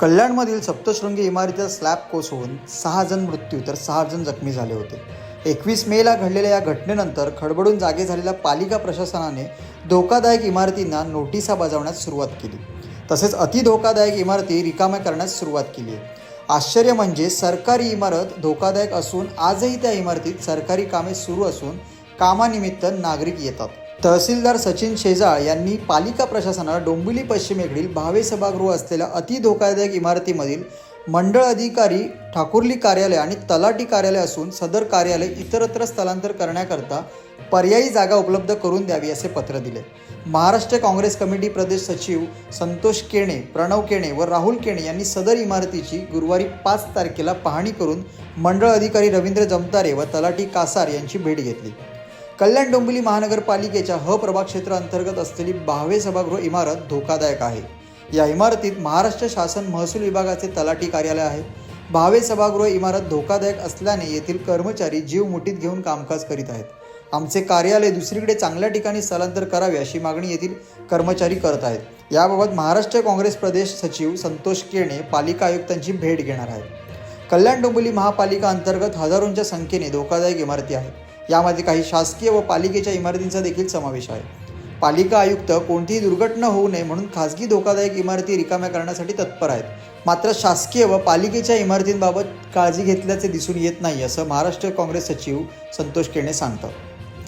कल्याणमधील सप्तशृंगी इमारतीचा स्लॅब कोसळून सहा जण मृत्यू तर सहा जण जखमी झाले होते. एकवीस मेला घडलेल्या या घटनेनंतर खडबडून जागे झालेल्या पालिका प्रशासनाने धोकादायक इमारतींना नोटिसा बजावण्यास सुरुवात केली. तसेच अति धोकादायक इमारती रिकाम्या करण्यास सुरुवात केली. आहे आश्चर्य म्हणजे सरकारी इमारत धोकादायक असून आजही त्या इमारतीत सरकारी कामे सुरू असून कामानिमित्त नागरिक येतात. तहसीलदार सचिन शेजाळ यांनी पालिका प्रशासनाला डोंबिवली पश्चिमेकडील भावे सभागृह असलेल्या अति धोकादायक इमारतीमधील मंडळ अधिकारी ठाकुर्ली कार्यालय आणि तलाटी कार्यालय असून सदर कार्यालय इतरत्र स्थलांतर करण्याकरता पर्यायी जागा उपलब्ध करून द्यावी असे पत्र दिले. महाराष्ट्र काँग्रेस कमिटी प्रदेश सचिव संतोष केणे प्रणव केणे व राहुल केणे यांनी सदर इमारतीची गुरुवारी पाच तारखेला पाहणी करून मंडळ अधिकारी रवींद्र जमतारे व तलाटी कासार यांची भेट घेतली. कल्याण डोंबिवली महानगरपालिकेच्या ह प्रभाग क्षेत्र अंतर्गत असलेली बहावे सभागृह इमारत धोकादायक आहे. या इमारतीत महाराष्ट्र शासन महसूल विभागाचे तलाठी कार्यालय आहे. भावे सभागृह इमारत धोकादायक असल्याने येथील कर्मचारी जीव मुठीत घेऊन कामकाज करीत आहेत. आमचे कार्यालय दुसरीकडे चांगल्या ठिकाणी स्थलांतर करावे अशी मागणी येथील कर्मचारी करत आहेत. याबाबत महाराष्ट्र काँग्रेस प्रदेश सचिव संतोष केणे पालिका आयुक्तांची भेट घेणार आहेत. कल्याण डोंबिवली महापालिका अंतर्गत हजारोंच्या संख्येने धोकादायक इमारती आहेत. यामध्ये काही शासकीय व पालिकेच्या इमारतींचा देखील समावेश आहे. पालिका आयुक्त कोणतीही दुर्घटना होऊ नये म्हणून खासगी धोकादायक इमारती रिकाम्या करण्यासाठी तत्पर आहेत. मात्र शासकीय व पालिकेच्या इमारतींबाबत काळजी घेतल्याचे दिसून येत नाही असं महाराष्ट्र काँग्रेस सचिव संतोष केणे सांगतात.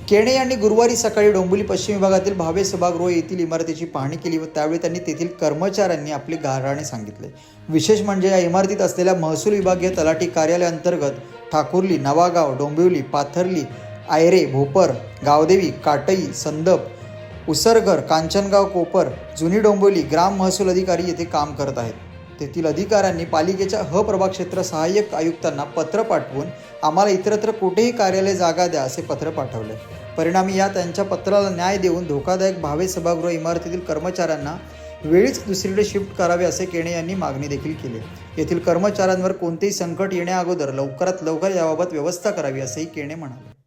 केणे यांनी गुरुवारी सकाळी डोंबिवली पश्चिम विभागातील भावे सभागृह येथील इमारतीची पाहणी केली व त्यावेळी त्यांनी तेथील कर्मचाऱ्यांनी आपले गाराणे सांगितले. विशेष म्हणजे या इमारतीत असलेल्या महसूल विभागीय तलाठी कार्यालयाअंतर्गत ठाकुर्ली नवागाव डोंबिवली पाथर्ली आयरे भोपर गावदेवी काटई संदप उसरघर कांचनगाव कोपर जुनी डोंबिवली ग्राम महसूल अधिकारी येथे काम करत आहेत. तेथील अधिकाऱ्यांनी पालिकेच्या ह प्रभाग क्षेत्र सहाय्यक आयुक्तांना पत्र पाठवून आम्हाला इतरत्र कुठेही कार्यालय जागा द्या असे पत्र पाठवले. परिणामी या त्यांच्या पत्राला न्याय देऊन धोकादायक भावे सभागृह इमारतीतील कर्मचाऱ्यांना वेळीच दुसरीकडे शिफ्ट करावे असे केणे यांनी मागणी देखील केली. येथील कर्मचाऱ्यांवर कोणतेही संकट येण्याअगोदर लवकरात लवकर याबाबत व्यवस्था करावी असेही केणे म्हणाले.